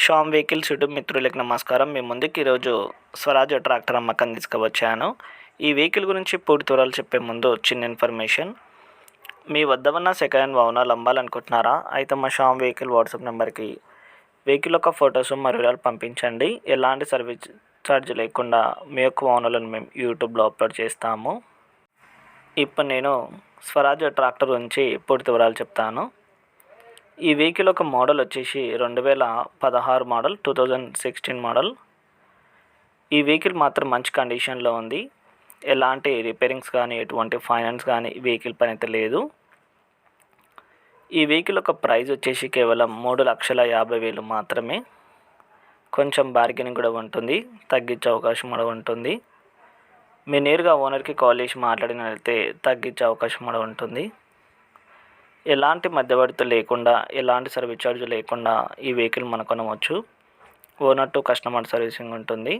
Sam vehicles YouTube మిత్రులకు నమస్కారం. మీ ముందుకు ఈరోజు స్వరాజ్ ట్రాక్టర్ అమ్మకం తీసుకువచ్చాను. ఈ వెహికల్ గురించి పూర్తి వివరాలు చెప్పే ముందు చిన్న ఇన్ఫర్మేషన్. మీ వద్ద ఉన్న సెకండ్ హ్యాండ్ వాహనాలు అమ్మాలనుకుంటున్నారా? అయితే మా షామ్ వెహికల్ వాట్సాప్ నెంబర్కి వెహికల్ యొక్క ఫొటోస్ మరియు వివరాలు పంపించండి. ఎలాంటి సర్వీస్ ఛార్జ్ లేకుండా మీ యొక్క వాహనాలను మేము యూట్యూబ్లో అప్లోడ్ చేస్తాము. ఇప్పుడు నేను స్వరాజ్ ట్రాక్టర్ గురించి పూర్తి వివరాలు చెప్తాను. ఈ వెహికల్ ఒక మోడల్ వచ్చేసి రెండు వేల పదహారు model two thousand sixteen model. ఈ వెహికల్ మాత్రం మంచి కండిషన్లో ఉంది. ఎలాంటి రిపేరింగ్స్ కానీ ఎటువంటి ఫైనాన్స్ కానీ వెహికల్ పని అయితే లేదు. ఈ వెహికల్ ఒక ప్రైస్ వచ్చేసి కేవలం మూడు లక్షల యాభై వేలు మాత్రమే. కొంచెం బార్గెనింగ్ కూడా ఉంటుంది తగ్గించే అవకాశం కూడా ఉంటుంది. మీరు నేరుగా ఓనర్కి కాల్ చేసి మాట్లాడినట్లయితే తగ్గించే అవకాశం కూడా ఉంటుంది. ఎలాంటి మధ్యవర్తి లేకుండా ఎలాంటి సర్వీస్ ఛార్జ్ లేకుండా ఈ వెహికల్ మనం కొనవచ్చు. ఓనర్ టు కస్టమర్ సర్వీసింగ్ ఉంటుంది.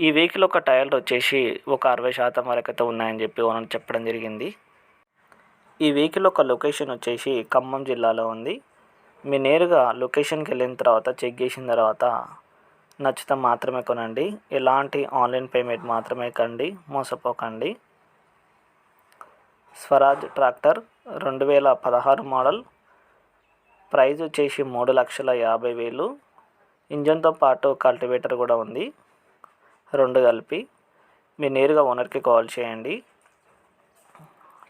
ఈ వెహికల్ ఒక టైర్లు వచ్చేసి ఒక అరవై శాతం వరకు అయితే ఉన్నాయని చెప్పి ఓనర్ చెప్పడం జరిగింది. ఈ వెహికల్ ఒక లొకేషన్ వచ్చేసి ఖమ్మం జిల్లాలో ఉంది. మీ నేరుగా లొకేషన్కి వెళ్ళిన తర్వాత చెక్ చేసిన తర్వాత నచ్చితే మాత్రమే కొనండి. ఎలాంటి ఆన్లైన్ పేమెంట్ మాత్రమే కండి మోసపోకండి. స్వరాజ్ ట్రాక్టర్ రెండు వేల పదహారు మోడల్. ప్రైజ్ వచ్చేసి మూడు లక్షల యాభై వేలు. ఇంజన్తో పాటు కల్టివేటర్ కూడా ఉంది. రెండు కలిపి. మీరు నేరుగా ఓనర్కి కాల్ చేయండి.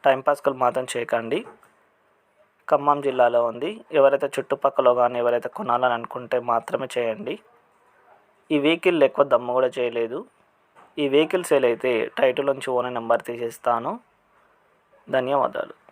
టైంపాస్కల్ మాత్రం చేయకండి. ఖమ్మం జిల్లాలో ఉంది. ఎవరైతే చుట్టుపక్కల కానీ ఎవరైతే కొనాలని అనుకుంటే మాత్రమే చేయండి. ఈ వెహికల్ ఎక్కువ దమ్ము కూడా చేయలేదు. ఈ వెహికల్ సేల్ అయితే టైటిల్ నుంచి ఓనర్ నెంబర్ తీసేస్తాను. ధన్యవాదాలు.